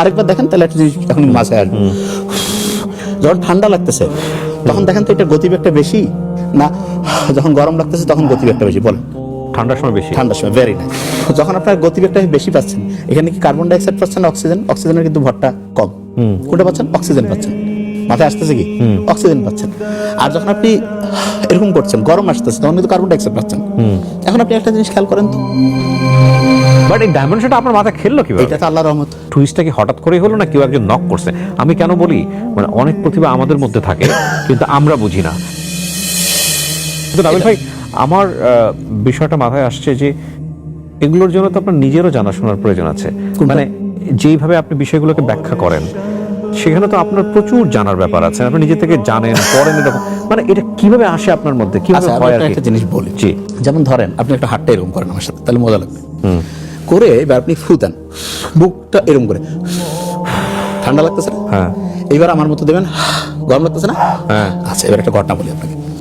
আরেকবার দেখেন তাহলে একটা জিনিস এখন মাছে আসবে। যখন ঠান্ডা লাগতেছে তখন দেখেন তো এটা গতিবেগটা বেশি? না যখন গরম লাগতেছে তখন গতিবেগটা বেশি বলেন। ঠান্ডার সময় বেশি। ঠান্ডার সময় ভেরি নাইস যখন আপনার গতিবেগটা বেশি পাচ্ছেন এখানে কি কার্বন ডাইঅক্সাইড পাচ্ছেন অক্সিজেন অক্সিজেনের কিন্তু ভরটা কম। কোনটা পাচ্ছেন? অক্সিজেন পাচ্ছেন। মাথায় আসতেছে কি? অক্সিজেন পাচ্ছেন। আর যখন আপনি এরকম করছেন গরম আসতেছে তখন কিন্তু কার্বন ডাইঅক্সাইড পাচ্ছেন। এখন আপনি একটা জিনিস খেয়াল করেন তো। বাট এই ডাইমেনশনটা আপনার মাথায় খেললো কীভাবে? এটা তো আল্লাহ রহমত। টুইস্টটা কি হঠাৎ করেই হলো না কেউ একজন নক করছে? আমি কেন বলি মানে অনেক প্রতিভা আমাদের মধ্যে থাকে কিন্তু আমরা বুঝি না। কিন্তু নাবিল ভাই আমার বিষয়টা মাথায় আসছে যে এগুলোর জন্য তো আপনার নিজেরও জানাশোনার প্রয়োজন আছে। মানে যেইভাবে আপনি বিষয়গুলোকে ব্যাখ্যা করেন সেখানে তো আপনার প্রচুর জানার ব্যাপার আছে। আপনি নিজে থেকে জানেন পড়েন এরকম। মানে এটা কীভাবে আসে আপনার মধ্যে? কীভাবে আচ্ছা হয় আর কি? একটা জিনিস বলি। জি। যেমন ধরেন আপনি একটা হাতটা এরকম করেন আমার সাথে তাহলে মজা লাগবে। করে এবার আপনি ফু দেন বুকটা এরকম করে। ঠান্ডা লাগতেছে না? হ্যাঁ। এবার আমার মতো দেবেন গরম লাগতেছে না? হ্যাঁ। আচ্ছা এবার একটা ঘটনা বলি আপনাকে।